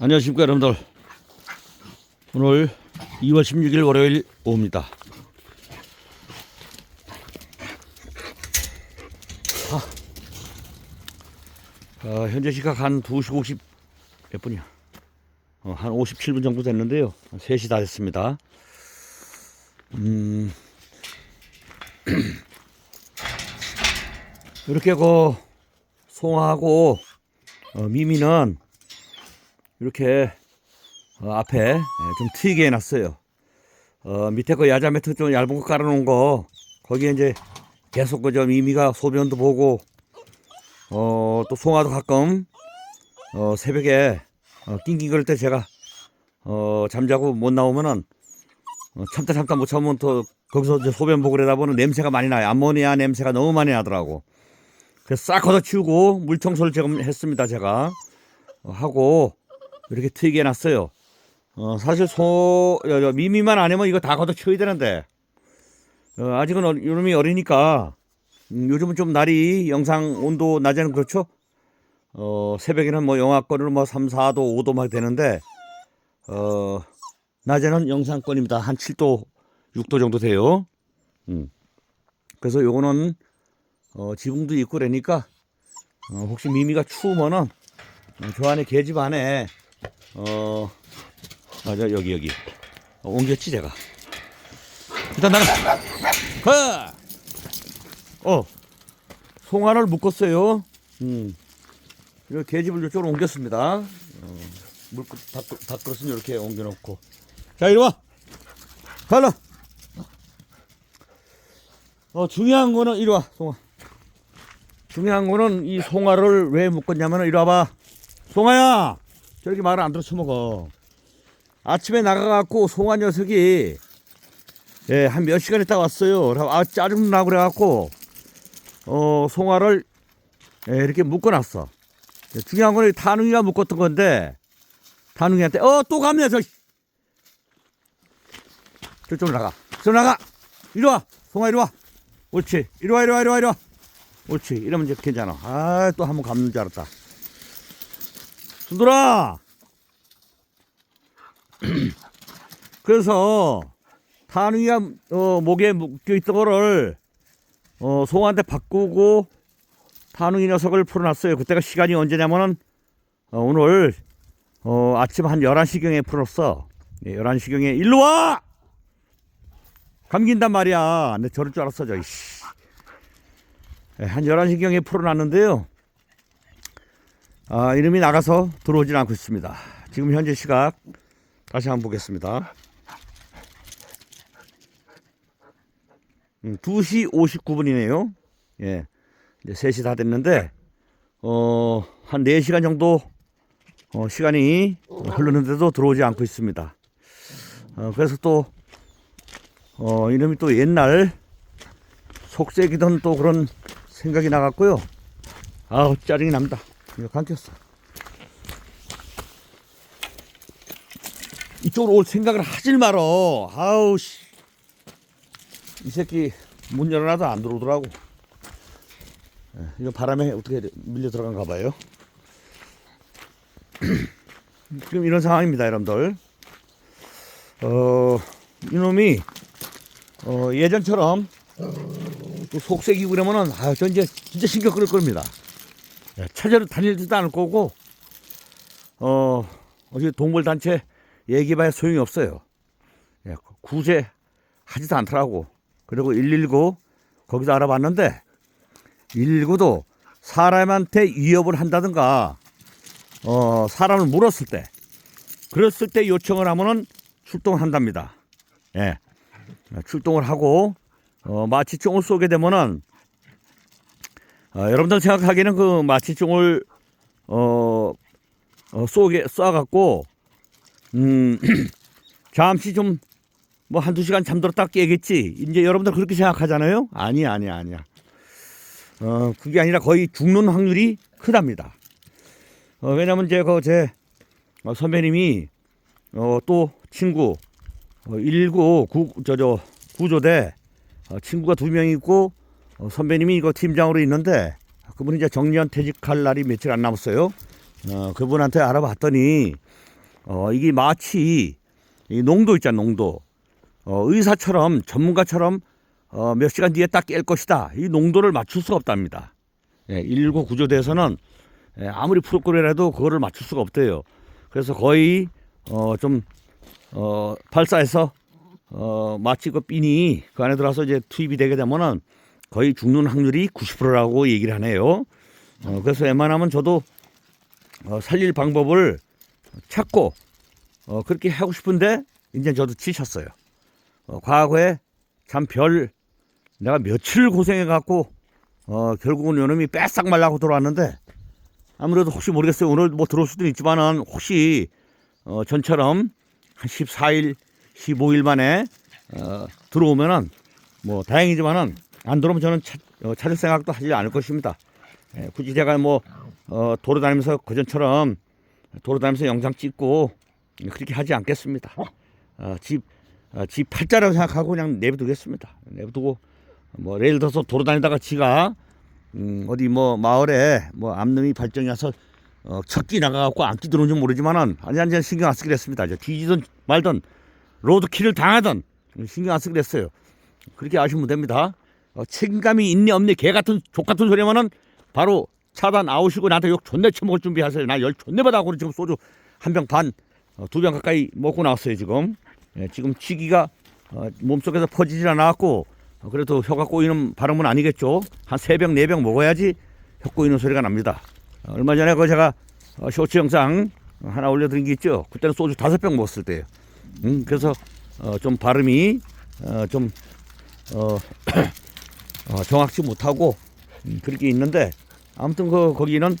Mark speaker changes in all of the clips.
Speaker 1: 안녕하십니까 여러분들. 오늘 2월 16일 월요일 오후입니다. 아, 어, 현재 시각 한 2시 50 몇 분이야. 어, 한 57분 정도 됐는데요. 3시 다 됐습니다. 음, 이렇게 그 송하고 어, 미미는 이렇게 어, 앞에 예, 좀 트이게 해놨어요. 어, 밑에 거 야자 매트 좀 얇은 거 깔아놓은 거 거기에 이제 계속 그저 미미가 소변도 보고 어, 또 송아도 가끔 어, 새벽에 어, 낑낑거릴 때 제가 어, 잠자고 못 나오면은 어, 참다 참다 못 참으면 또 거기서 이제 소변 보고 그러다 보면 냄새가 많이 나요. 암모니아 냄새가 너무 많이 나더라고. 그래서 싹 걷어치우고 물 청소를 지금 했습니다. 제가 어, 하고 이렇게 트이게 해놨어요. 어, 사실 소, 여, 여, 미미만 아니면 이거 다 걷어 치워야 되는데, 어, 아직은 어, 이놈이 어리니까, 음, 요즘은 좀 날이 영상 온도 낮에는 그렇죠? 어, 새벽에는 뭐 영하권으로 뭐 3, 4도, 5도 막 되는데, 어, 낮에는 영상권입니다. 한 7도, 6도 정도 돼요. 음. 그래서 요거는, 어, 지붕도 있고 그러니까, 어, 혹시 미미가 추우면은, 어, 저 안에 계집 안에, 어, 맞아, 여기, 여기. 어, 옮겼지, 제가. 일단 나가. 가! 어, 송화를 묶었어요. 음. 이렇게 계집을 이쪽으로 옮겼습니다. 어, 밥, 밥그릇은 이렇게 옮겨놓고. 자, 이리 와! 가라! 어, 중요한 거는, 이리 와, 송아. 중요한 거는 이 송아를 왜 묶었냐면, 이리 와봐. 송아야! 저렇게 말을 안 들어 쳐먹어. 아침에 나가갖고 송아 녀석이 예, 한 몇 시간 있다 왔어요. 아, 짜증나 그래갖고 어, 송아를 예, 이렇게 묶어놨어. 예, 중요한 거는 타능이가 묶었던 건데 타능이한테 어, 또 가면 저 저쪽으로 나가. 저 나가. 이리 와. 송아 이리 와. 옳지. 이리 와, 이리 와, 이리 와, 이리 와. 옳지. 이러면 이제 괜찮아. 아, 또 한 번 감는 줄 알았다. 순돌아! 그래서 타누이가 어, 목에 묶여 있던 거를 어, 송한테 바꾸고 타누이 녀석을 풀어놨어요. 그때가 시간이 언제냐면은 어, 오늘 어, 아침 한 11시경에 풀었어. 예, 11시경에 일로 와! 감긴단 말이야. 내 저럴 줄 알았어, 저. 이씨. 예, 한 11시경에 풀어놨는데요. 아, 이름이 나가서 들어오진 않고 있습니다. 지금 현재 시각 다시 한번 보겠습니다. 음, 2시 59분이네요. 예. 이제 3시 다 됐는데, 어, 한 4시간 정도, 어, 시간이 흐르는데도 들어오지 않고 있습니다. 어, 그래서 또, 어, 이놈이 또 옛날 속색이던 또 그런 생각이 나갔고요. 아우, 짜증이 납니다. 이거 감겼어. 이쪽으로 올 생각을 하질 말어. 아우, 씨. 이 새끼 문 열어놔도 안 들어오더라고. 예, 이거 바람에 어떻게 밀려 들어간가 봐요. 지금 이런 상황입니다, 여러분들. 어, 이놈이, 어, 예전처럼 또 속색이고 그러면은, 아, 저 이제 진짜 신경 끌을 겁니다. 예, 찾아러 다니지도 않을 거고, 어, 어디 동물 단체 얘기해봐야 소용이 없어요. 예, 구제 하지도 않더라고. 그리고 119 거기서 알아봤는데 119도 사람한테 위협을 한다든가 어, 사람을 물었을 때 그랬을 때 요청을 하면은 출동을 한답니다. 예. 출동을 하고 어, 마취총을 쏘게 되면은 어, 여러분들 생각하기에는 그 마취총을 어, 어 쏘게 쏴갖고 음 잠시 좀 뭐 한두 시간 잠들었다 깨겠지. 이제 여러분들 그렇게 생각하잖아요? 아니야, 아니야, 아니야. 어, 그게 아니라 거의 죽는 확률이 크답니다. 어, 왜냐면 이제 그제 어, 선배님이 어, 또 친구 어, 119 구, 저, 저, 구조대 어, 친구가 두 명 있고 어, 선배님이 이거 팀장으로 있는데 그분이 이제 정년 퇴직할 날이 며칠 안 남았어요. 어, 그분한테 알아봤더니 어, 이게 마치 이 농도 있잖아, 농도. 어, 의사처럼 전문가처럼 어, 몇 시간 뒤에 딱 깰 것이다. 이 농도를 맞출 수가 없답니다. 예, 119 구조대에서는 예, 아무리 프로그래라도 그거를 맞출 수가 없대요. 그래서 거의 어, 좀 어, 발사해서 어, 마치 그 핀이 그 안에 들어서 이제 투입이 되게 되면은 거의 죽는 확률이 90%라고 얘기를 하네요. 어, 그래서 웬만하면 저도 어, 살릴 방법을 찾고 어, 그렇게 하고 싶은데 이제 저도 지쳤어요. 어, 과거에 참 별 내가 며칠 고생해 갖고 어, 결국은 요놈이 빼싹 말라고 들어왔는데 아무래도 혹시 모르겠어요. 오늘 뭐 들어올 수도 있지만은 혹시 어, 전처럼 한 14일, 15일 만에 어, 들어오면은 뭐 다행이지만은 안 들어오면 저는 찾, 어, 찾을 생각도 하지 않을 것입니다. 예, 굳이 제가 뭐 어, 돌아다니면서 그전처럼 돌아다니면서 영상 찍고 그렇게 하지 않겠습니다. 어, 집, 어, 집 팔자라고 생각하고 그냥 내버두겠습니다. 내버두고 뭐 예를 들어서 돌아다니다가 지가 음, 어디 뭐 마을에 뭐 암놈이 발정이 와서 어, 척기 나가갖고 안기 들어온지 모르지만은 아니 아니 신경 안 쓰기로 했습니다. 뒤지든 말든 로드킬을 당하든 신경 안 쓰기로 했어요. 그렇게 아시면 됩니다. 어, 책임감이 있니 없니 개 같은 족 같은 소리면은 바로 차단 아웃이고 나한테 욕 존내 쳐먹을 준비하세요. 나 열 존내 받아고 지금 소주 한 병 반, 어, 두병 가까이 먹고 나왔어요 지금. 예, 지금 치기가 어, 몸속에서 퍼지질 않았고 어, 그래도 혀가 꼬이는 발음은 아니겠죠. 한 세 병 네 병 먹어야지 혀 꼬이는 소리가 납니다. 어, 얼마 전에 그 제가 어, 쇼츠 영상 하나 올려드린 게 있죠. 그때는 소주 다섯 병 먹었을 때예요. 음, 그래서 어, 좀 발음이 어, 좀 어, 어, 정확치 못하고 음, 그렇게 있는데 아무튼 그 거기는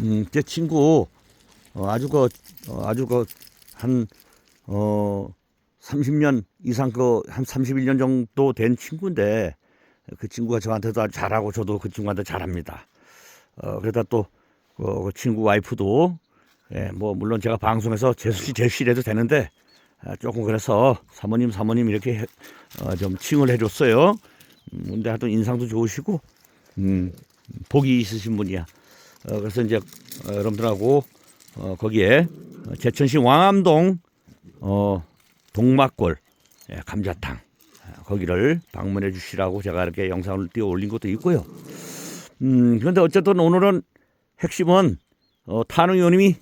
Speaker 1: 음, 제 친구 어, 아주 그 어, 아주 그한 어, 30년 이상 그 한 31년 정도 된 친구인데 그 친구가 저한테도 아주 잘하고 저도 그 친구한테 잘합니다. 어, 그러다 또 그, 그 친구 와이프도 예, 뭐 물론 제가 방송에서 제수씨 제수씨래도 되는데 아, 조금 그래서 사모님 사모님 이렇게 해- 어, 좀 칭을 해줬어요. 음, 근데 하여튼 인상도 좋으시고 음, 복이 있으신 분이야. 어, 그래서 이제 어, 여러분들하고 어, 거기에 어, 제천시 왕암동 어, 동막골 예, 감자탕 아, 거기를 방문해 주시라고 제가 이렇게 영상을 띄워 올린 것도 있고요. 음, 그런데 어쨌든 오늘은 핵심은 어, 탄흥 의원님이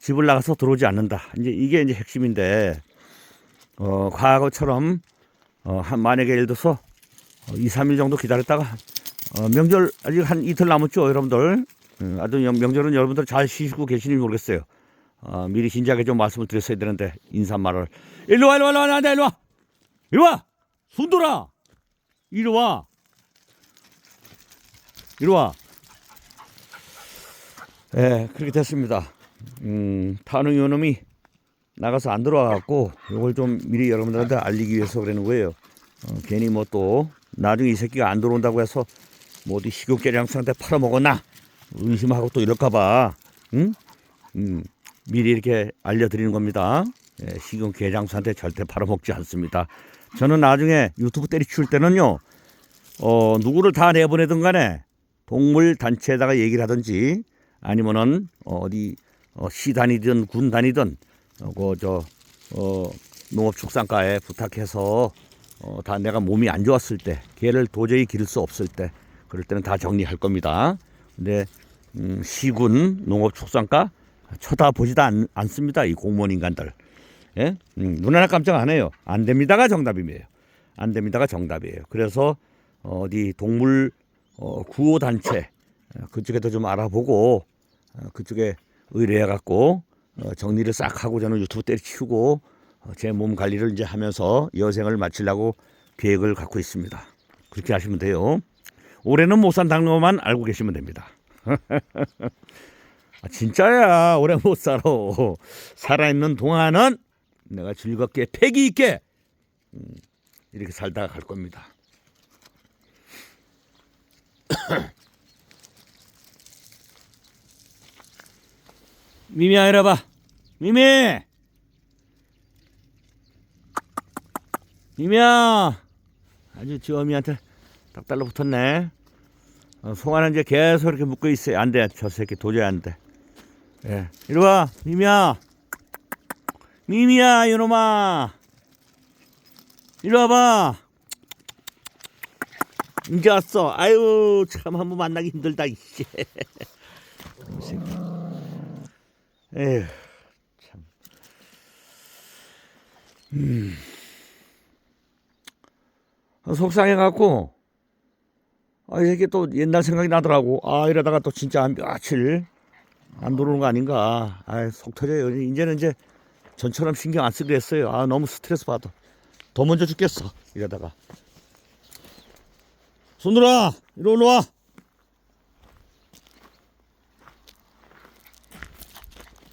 Speaker 1: 집을 나가서 들어오지 않는다. 이제 이게 이제 핵심인데 어, 과거처럼 어, 한 만약에 예를 들어서 어, 2, 3일 정도 기다렸다가 어, 명절 아직 한 이틀 남았죠, 여러분들. 음, 아주 명- 명절은 여러분들 잘 쉬시고 계시는지 모르겠어요. 어, 미리 진지하게 좀 말씀을 드렸어야 되는데 인사말을 일로 와, 일로 와, 일로 와, 일로 와, 일로 와, 손들어, 이리 와, 이리 와. 예, 그렇게 됐습니다. 음, 탄흥 요놈이 나가서 안 들어와갖고 이걸 좀 미리 여러분들한테 알리기 위해서 그러는 거예요. 어, 괜히 뭐또 나중에 이 새끼가 안 들어온다고 해서 뭐 어디 식욕계량상한테 팔아먹었나 의심하고 또 이럴까봐 응? 음, 미리 이렇게 알려드리는 겁니다. 예, 식용계장수한테 절대 팔아먹지 않습니다. 저는 나중에 유튜브 때리치울 때는요, 어, 누구를 다 내보내든 간에 동물 단체에다가 얘기를 하든지 아니면은 어디 어, 시 다니든 군 다니든 어, 그저 어, 농업축산과에 부탁해서 어, 다 내가 몸이 안 좋았을 때 개를 도저히 기를 수 없을 때 그럴 때는 다 정리할 겁니다. 근데 음, 시군 농업축산과 쳐다보지도 않, 않습니다. 이 공무원 인간들. 예? 음, 눈 하나 깜짝 안 해요. 안 됩니다가 정답이에요. 안 됩니다가 정답이에요. 그래서 어, 어디 동물 어, 구호 단체 어, 그쪽에도 좀 알아보고 어, 그쪽에 의뢰해 갖고 어, 정리를 싹 하고 저는 유튜브 때려치우고 어, 제 몸 관리를 이제 하면서 여생을 마치려고 계획을 갖고 있습니다. 그렇게 하시면 돼요. 올해는 못 산다는 것만 알고 계시면 됩니다. 아, 진짜야. 오래 못 살아. 살아있는 동안은 내가 즐겁게 패기 있게 음, 이렇게 살다가 갈 겁니다. 미미야 이리 봐. 미미. 미미야. 아주 지어미한테 딱 달라붙었네. 어, 송아는 이제 계속 이렇게 묶어 있어요. 안 돼. 저 새끼 도저히 안 돼. 예. 이리 와. 미미야. 미미야 이놈아 이리 와봐 이제 왔어 아유 참 한번 만나기 힘들다 이씨 에휴 참 음. 속상해갖고 아 이게 또 옛날 생각이 나더라고. 아 이러다가 또 진짜 한 며칠 안 들어오는 거 아닌가. 아 속 터져요. 이제는 이제 전처럼 신경 안 쓰기로 했어요. 아 너무 스트레스 받아. 더 먼저 죽겠어. 이러다가. 손들아 이리 올라와.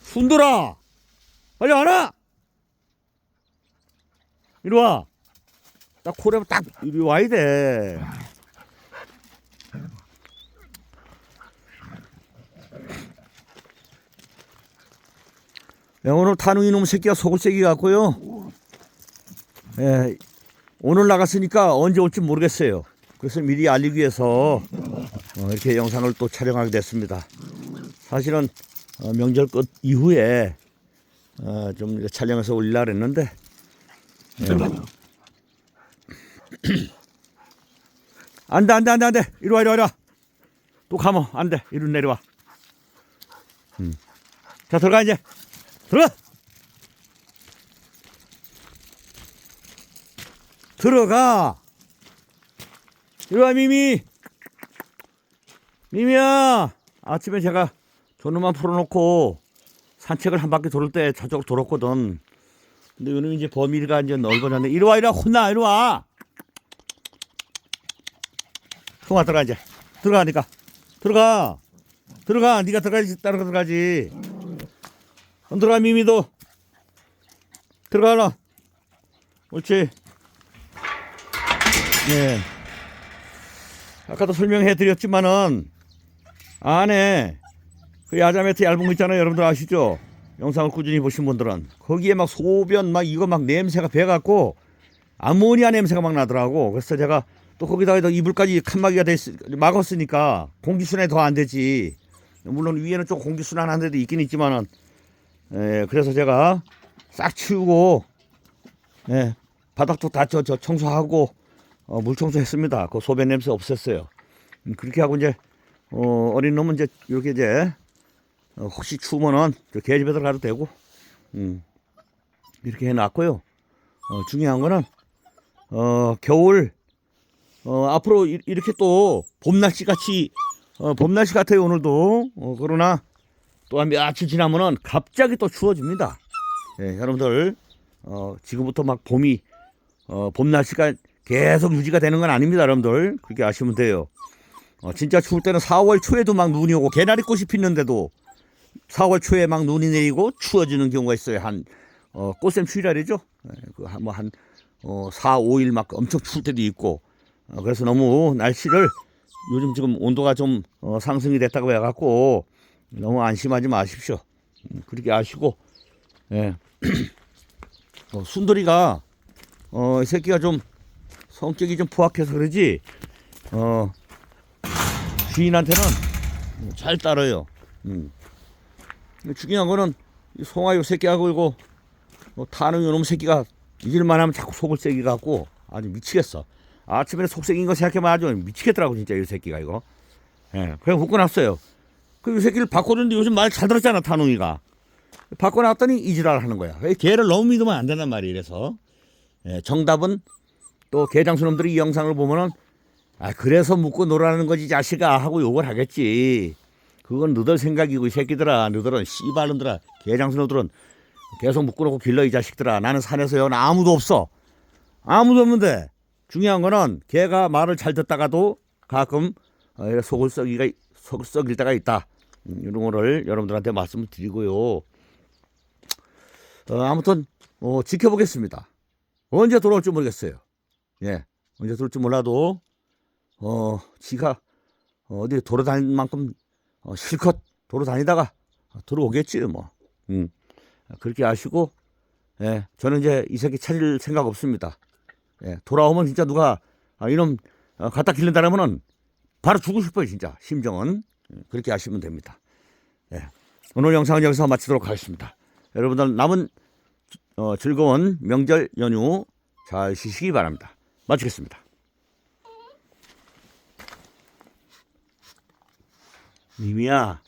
Speaker 1: 손들아 빨리 와라. 이리 와 딱 코레 딱 이리 와야 돼 네, 오늘 타는 이놈 새끼가 속을 새끼 같고요. 예, 오늘 나갔으니까 언제 올지 모르겠어요. 그래서 미리 알리기 위해서 어, 이렇게 영상을 또 촬영하게 됐습니다. 사실은 어, 명절 끝 이후에 어, 좀 촬영해서 올리려고 했는데 예. 안 돼 안 돼 안 돼 안 돼 이리 와 이리 와 이리 와. 또 가면 안돼 이리 내려와. 음. 자 들어가 이제. 들어가! 들어가! 이리 와, 미미! 미미야! 아침에 제가 전우만 풀어놓고 산책을 한 바퀴 돌을 때 저쪽으로 돌았거든. 근데 요즘 이제 범위가 이제 넓어졌네. 이리 와, 이리 와, 혼나, 이리 와! 송아, 들어가, 이제. 들어가 니까. 들어가! 들어가! 네가 들어가야지, 따라 들어가지. 안 들어가 미미도 들어가라 옳지 네 아까도 설명해 드렸지만은 안에 그 야자 매트 얇은 거 있잖아요 여러분들 아시죠 영상을 꾸준히 보신 분들은 거기에 막 소변 막 이거 막 냄새가 배갖고 아모니아 냄새가 막 나더라고 그래서 제가 또 거기다가 이불까지 칸막이가 돼 있, 막았으니까 공기순환이 더 안 되지 물론 위에는 좀 공기순환 한 데도 있긴 있지만은 예, 그래서 제가 싹 치우고 예, 바닥도 다 저, 저 청소하고 어, 물 청소했습니다. 그 소변 냄새 없앴어요. 음, 그렇게 하고 이제 어, 어린 놈은 이제 이렇게 이제 어, 혹시 추우면은 저 개집에 들어가도 되고 음, 이렇게 해놨고요. 어, 중요한 거는 어, 겨울 어, 앞으로 이, 이렇게 또 봄날씨 같이 어, 봄날씨 같아요 오늘도 어, 그러나 또 한 며칠 지나면은 갑자기 또 추워집니다. 예, 여러분들 어, 지금부터 막 봄이 어, 봄 날씨가 계속 유지가 되는 건 아닙니다, 여러분들. 그렇게 아시면 돼요. 어, 진짜 추울 때는 4월 초에도 막 눈이 오고 개나리 꽃이 피는데도 4월 초에 막 눈이 내리고 추워지는 경우가 있어요. 한 어, 꽃샘 추위라래죠. 예, 그뭐한 어, 4, 5일 막 엄청 추울 때도 있고 어, 그래서 너무 날씨를 요즘 지금 온도가 좀 어, 상승이 됐다고 해갖고 너무 안심하지 마십시오. 음, 그렇게 아시고, 예. 어, 순돌이가, 어, 이 새끼가 좀 성격이 좀 포악해서 그러지, 어, 주인한테는 잘 따라요. 음. 중요한 거는 이 송아 요 새끼하고 이거 뭐 타는 요놈 새끼가 이길만 하면 자꾸 속을 세게 갖고 아주 미치겠어. 아침에 속색인 거 생각해보면 아주 미치겠더라고 진짜 이 새끼가 이거. 예, 그냥 묶어놨어요. 그 새끼를 바꿔줬는데 요즘 말 잘 들었잖아 타농이가. 바꿔놨더니 이 지랄 하는 거야. 왜 개를 너무 믿으면 안 된단 말이야 이래서. 예, 정답은 또 개장수놈들이 이 영상을 보면은 아 그래서 묻고 놀라는 거지 자식아 하고 욕을 하겠지. 그건 너들 생각이고 이 새끼들아 너들은 씨발놈들아 개장수놈들은 계속 묶어놓고 길러 이 자식들아. 나는 산에서 연 아무도 없어. 아무도 없는데 중요한 거는 개가 말을 잘 듣다가도 가끔 어, 속을 썩이가 속을 썩일 때가 있다 음, 이런 거를 여러분들한테 말씀을 드리고요. 어, 아무튼 어, 지켜보겠습니다. 언제 돌아올지 모르겠어요. 예, 언제 돌아올지 몰라도 어, 지가 어디 돌아다닐 만큼 어, 실컷 돌아다니다가 들어오겠지 뭐. 음, 그렇게 아시고 예, 저는 이제 이 새끼 찾을 생각 없습니다. 예, 돌아오면 진짜 누가 아, 이놈 어, 갖다 길른다라면은 바로 죽고 싶어요 진짜 심정은 그렇게 하시면 됩니다. 예. 오늘 영상은 여기서 마치도록 하겠습니다. 여러분들 남은 어, 즐거운 명절 연휴 잘 쉬시기 바랍니다. 마치겠습니다. 미미야,